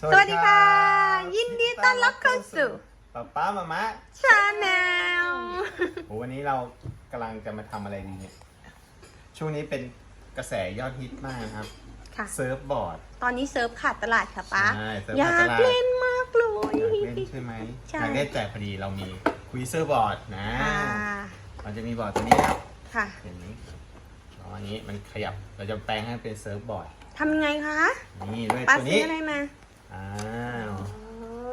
สวัสดีค่ะ ยินดีต้อนรับเข้าสู่ป๊าป้ามามะชาแนลโหวันนี้เรากำลังจะมาทำอะไรดีเนี่ยช่วงนี้เป็นกระแสยอดฮิตมากนะครับค่ะ เซิร์ฟบอร์ด ตอนนี้เซิร์ฟขาดตลาดค่ะป๊าใช่เซิร์ฟอยาขาดกตลาด เล่นมากเลยอยากเล่นใช่ไหมใช่ อยากเล่นแต่พอดีเรามีคุยเซอร์บอร์ดนะอ่ามันจะมีบอร์ดตัวนี้ครับค่ะเห็นไหมอ๋ออันนี้มันขยับเราจะแปลงให้เป็นเซิร์ฟบอร์ดทำยังไงคะนี่ด้วยป๊าตัวซื้นี้ออะไรมา อ้าว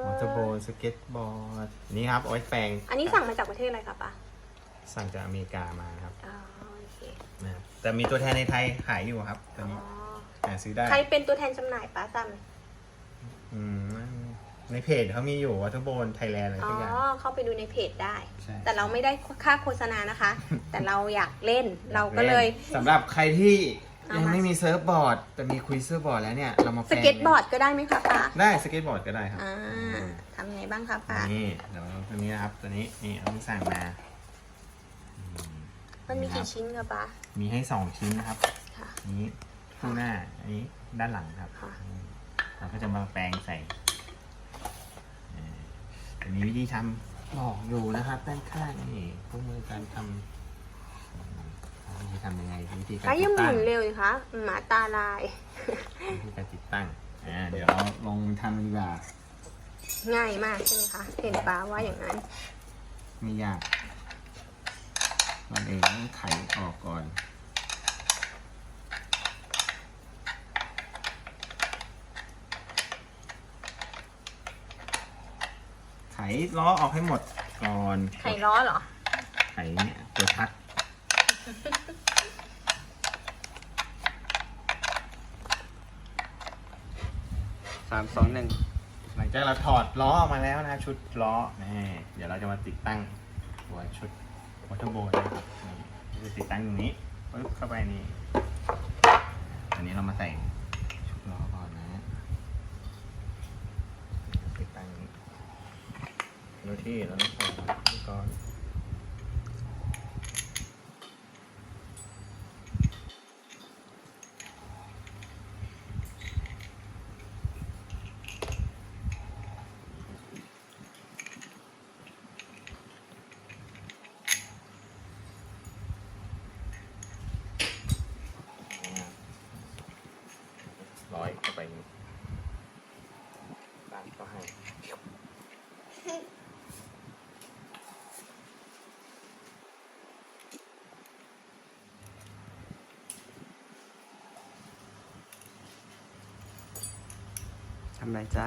มอเตอร์โบสเก็ตบอร์ด นี่ครับเอาไว้แปลงอันนี้สั่งมาจากประเทศอะไรคะป๊าสั่งจากอเมริกามาครับอ๋อโอเคนะครับแต่มีตัวแทนในไทยขายอยู่ครับตัวอ๋อนี้หาซื้อได้ ใครเป็นตัวแทนจำหน่ายป๊าจอืม ในเพจเขามีอยู่วัตถุโบนไทยแลนด์อะไรำอ๋ทุอกอย่าง เข้าไปดูในเพจได้ ใช่ แต่เราไม่ได้ค่าโฆษณานะคะ แต่เราอยากเล่นเราก็เลย สำหรับใครที่ เอายังมาไม่มีเซิร์ฟบอร์ด แต่มีคุยเซิร์ฟบอร์ดแล้วเนี่ย เรามาแปสลงเก็ตบอร์ดก็ได้ไหมคะป๊าได้สเก็ตบอร์ดก็ได้ครับอ่าทำยังไงบ้างคะป๊านี่เดี๋ยวตัวนี้นะครับตัวนี้นี่เราเพิ่งสั่งมาอืมมันมีกี่ชิ้นคะป๊ามีให้สองชิ้นนะครับ ค่ะ อันนี้คู่หน้า อันนี้ด้านหลังครับค่ะ อืมเราก็จะมาแปลงใส่เอ่ออันนี้วิธีทำบอกอยู่นะครับด้านข้างนี่พวกมือการทำอืมวิธี ทำยังไงวิธีการป้าติยังดหมุตั้งนเร็วอยู่คะหมาตาลาย วิธีการติดตั้งอ่าเดี๋ยวเราลองทำดีกว่าง่ายมากใช่ไหมคะ เห็นป้าว่าอย่างนั้น ไม่ยากก่อนเองต้องไขออกก่อน ไขล้อออกให้หมดก่อน ไข่ล้อเหรอ ไขเนี่ยตัวชัก สามสองหนึ่งหลังจากเราถอดล้อออกมาแล้วนะชุดล้อนี่เดี๋ยวเราจะมาติดตั้งหัวชุดวอเตอร์โบนะครับนี่จะติดตั้งตรงนี้ปึ๊บเข้าไปนี่อันนี้เรามาใส่ชุดล้อก่อนนะติดตั้งนี้โดยที่เราต้องใส่นี่ก่อนร้อยเข้าไปนี่ตั้งก็ให้ ทำไรจ๊ะ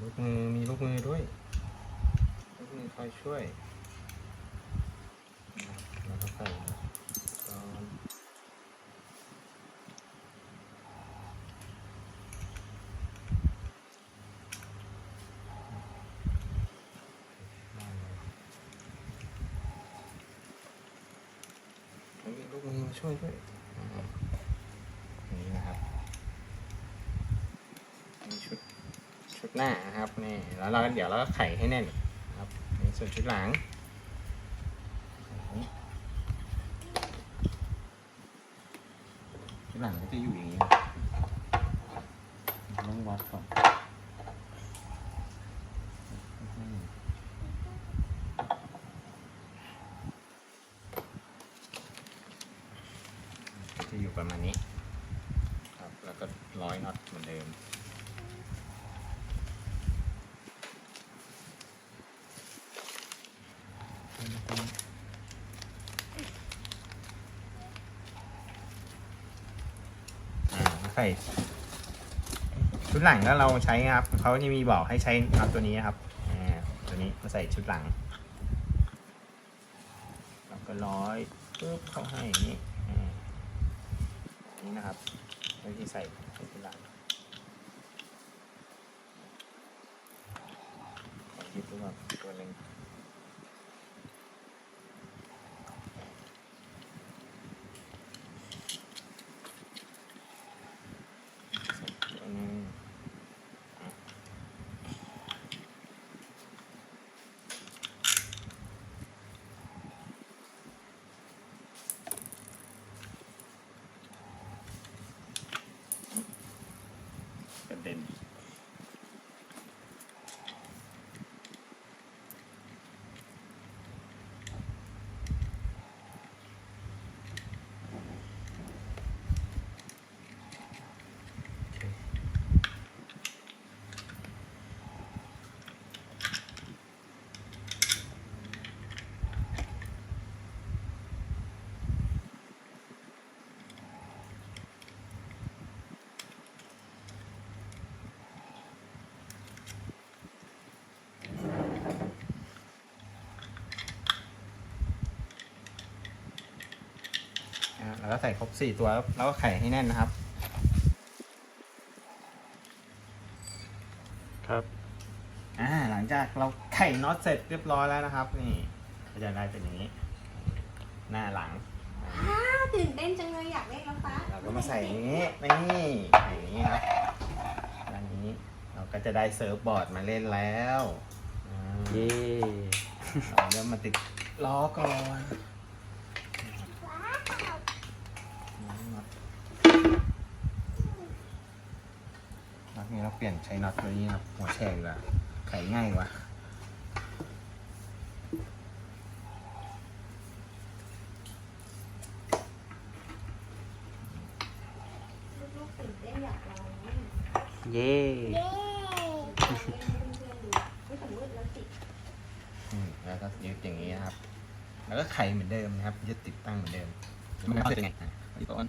ลูกมือมีลูกมือด้วย ลูกมือคอยช่วยแล้วก็ใส่ซ้อนลูกมือมาช่วยด้วยอ่านี่นะครับนี่ชุด ชุดหน้านะครับนี่แล้วเราเดี๋ยวเราก็ไขให้แน่นนะครับนี่ส่วนชุดหลังชุดหลังก็จะอยู่อย่างนี้นะต้องวัดก่อนจะอยู่ประมาณนี้ครับแล้วก็ร้อยน็อตเหมือนเดิม อ่าใส่ชุดหลังก็เราใช้ครับเขาจะมีบอกให้ใช้น็อตตัวนี้ครับอ่าตัวนี้มาใส่ชุดหลังแล้วก็ร้อยปึ๊บเข้าให้อย่างนี้อ่านี่นะครับวิธีใส่ชุดหลังอหยิบดูก่อนตัวหนึ่งตัวหนึง เใส่ครบสี่ตัวแล้วก็ไข่ให้แน่นนะครับ ครับ อ่าหลังจากเราไข่น็อตเสร็จเรียบร้อยแล้วนะครับ นี่ก็จะได้เป็นอย่างนี้ หน้าหลังอ้าตื่นเต้นจังเลยอยากเล่นแล้วป้าเราก็มาใส่อย่างนี้นี่อย่างนี้ครับด้านนี้เราก็จะได้เซิร์ฟบอร์ดมาเล่นแล้วอ่าเย่เราเริ่มมาติดล้อก่อนน็อตนี้ เราเปลี่ยนใช้น็อตตัวนี้ครับ หัวแฉกดีกว่าไขง่ายกว่าลูกๆตื่นเต้นอยากลองเล่นเย่ลองเล่นให้เพื่อนๆดูไม่สมมติแล้วติดอืมแล้วก็ยึดอย่างนี้นะครับ แล้วก็ไขเหมือนเดิมนะครับ ยึดติดตั้งเหมือนเดิมมันเป็นยังไงอะอีกต้น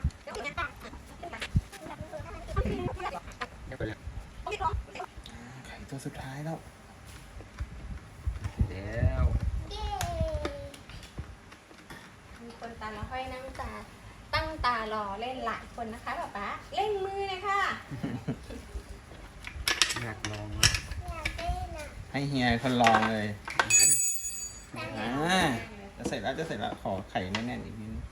นั่งตาตั้งตารอเล่นหลายคนนะคะป๊าป๊าเล่นมือเลยค่ะอยากลองให้เฮียคนลองเลยอ่า จะเสร็จแล้วจะเสร็จแล้วขอไข่แน่นๆอีกนิดนึง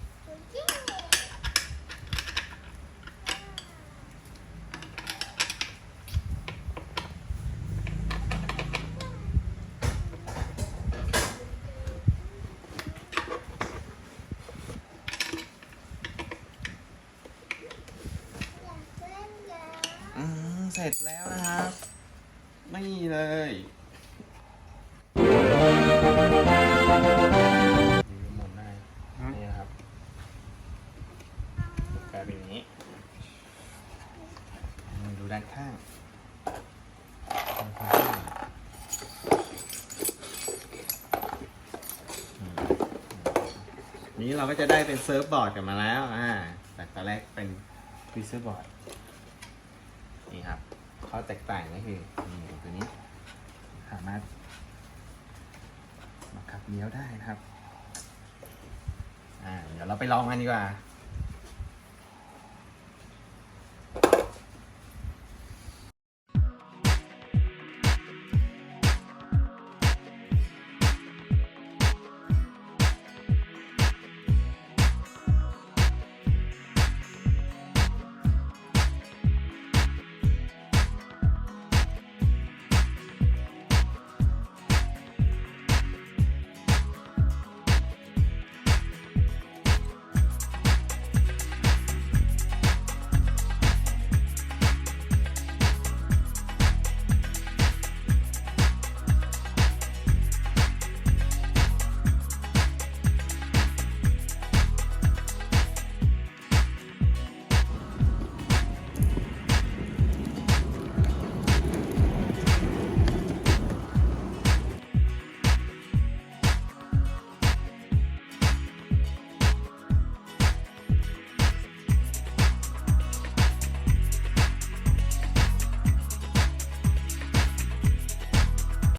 อืมเสร็จแล้วนะครับไม่เลย หมุนได้นี่นะครับกลายเป็นอย่างนี้ดูด้านข้างนี้เราก็จะได้เป็นเซิร์ฟบอร์ดกันมาแล้ว อ่า แต่ตอนแรกเป็นฟีเซอร์บอร์ด ข้อแตกต่างก็คือนี่ตัวนี้ สามารถบังคับเลี้ยวได้นะครับ อ่า เดี๋ยวเราไปลองกันดีกว่า